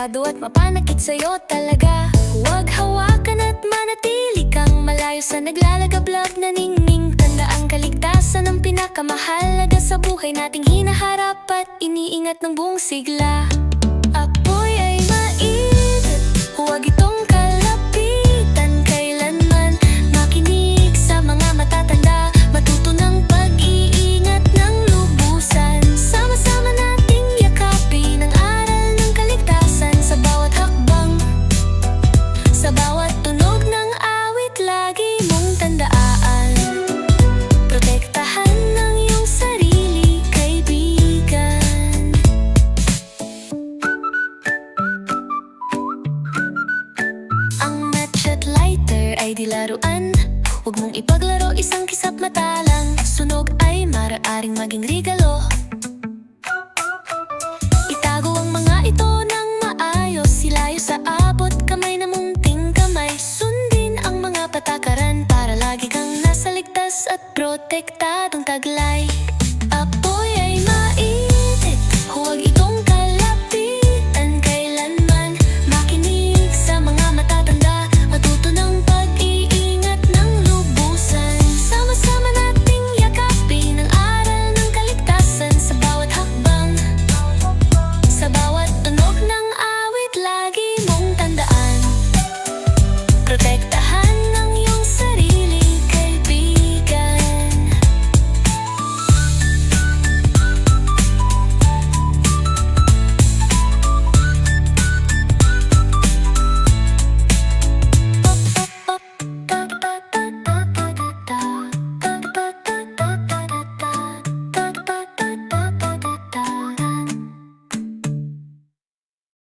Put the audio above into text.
delikado at mapanakit sa'yo talaga. Huwag hawakan at manatili kang malayo sa naglalagablab na ningning. Tanda ang kaligtasan ang pinakamahalaga sa buhay nating hinaharap at iniingat ng buong sigla ay di laruan. Huwag mong ipaglaro isang kisap matalang. Sunog ay maraaring maging regalo. Itago ang mga ito ng maayos. Silayo sa abot kamay na munting kamay Sundin ang mga patakaran Para lagi kang nasa ligtas at protektadong taglay.